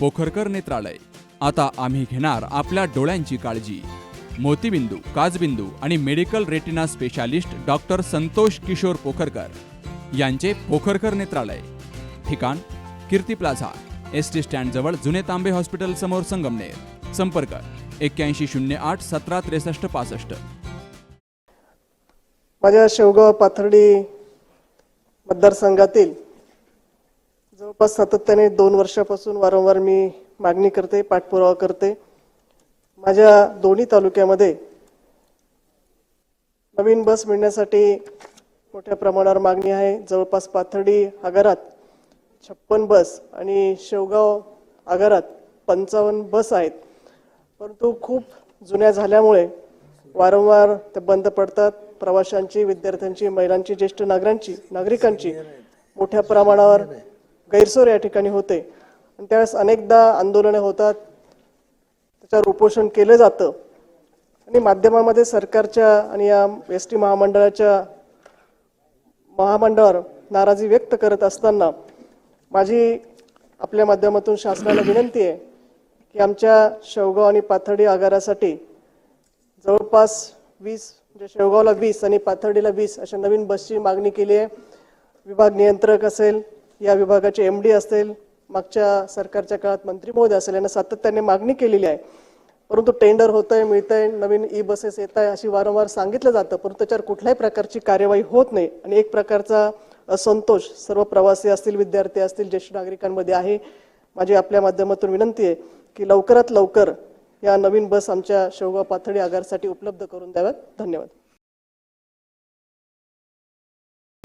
पोखरकर नेत्रालय. आता आम्ही घेणार आपल्या डोळ्यांची काळजी. मोतीबिंदू काजबिंदू आणि medical retina specialist doctor Santosh Kishor Pokharkar यांचे पोखरकर नेत्रालय. ठिकाण Kirti plaza S T stand जवळ जुने तांबे हॉस्पिटल समोर संगमनेर. संपर्क एक्क्याऐंशी शून्य आठ सतरा त्रेसष्ट पासष्ट. माझ्या शेवगाव पाथर्डी मतदारसंघातील जवळपास सातत्याने दोन वर्षापासून वारंवार मी मागणी करते पाठपुरावा करते. माझ्या दोन्ही तालुक्यामध्ये नवीन बस मिळण्यासाठी मोठ्या प्रमाणावर मागणी आहे. जवळपास पाथर्डी आगारात छप्पन बस आणि शेवगाव आगारात पंचावन्न बस आहेत. परंतु खूप जुन्या झाल्यामुळे वारंवार ते बंद पडतात. प्रवाशांची विद्यार्थ्यांची महिलांची ज्येष्ठ नागरांची नागरिकांची मोठ्या प्रमाणावर गैरसोय या ठिकाणी होते. आणि त्यावेळेस अनेकदा आंदोलने होतात. त्याच्यावर उपोषण केलं जातं. आणि माध्यमामध्ये सरकारच्या आणि या एस टी महामंडळाच्या महामंडळावर नाराजी व्यक्त करत असताना माझी आपल्या माध्यमातून शासनाला विनंती आहे की आमच्या शेवगाव आणि पाथर्डी आगारासाठी जवळपास वीस म्हणजे शेवगावला वीस आणि पाथर्डीला वीस अशा नवीन बसची मागणी केली आहे. विभाग नियंत्रक असेल या विभागाचे एम डी असेल मागच्या सरकारच्या काळात मंत्री महोदय असेल यांना सातत्याने मागणी केलेली आहे. परंतु टेंडर होत आहे मिळत आहे नवीन ई बसेस येत आहे अशी वारंवार सांगितलं जातं परंतु त्याच्यावर कुठल्याही प्रकारची कार्यवाही होत नाही. आणि एक प्रकारचा असंतोष सर्व प्रवासी असतील विद्यार्थी असतील ज्येष्ठ नागरिकांमध्ये आहे. माझी आपल्या माध्यमातून विनंती आहे की लवकरात लवकर या नवीन बस आमच्या शेवगाव पाथडी आगारसाठी उपलब्ध करून द्याव्यात. धन्यवाद.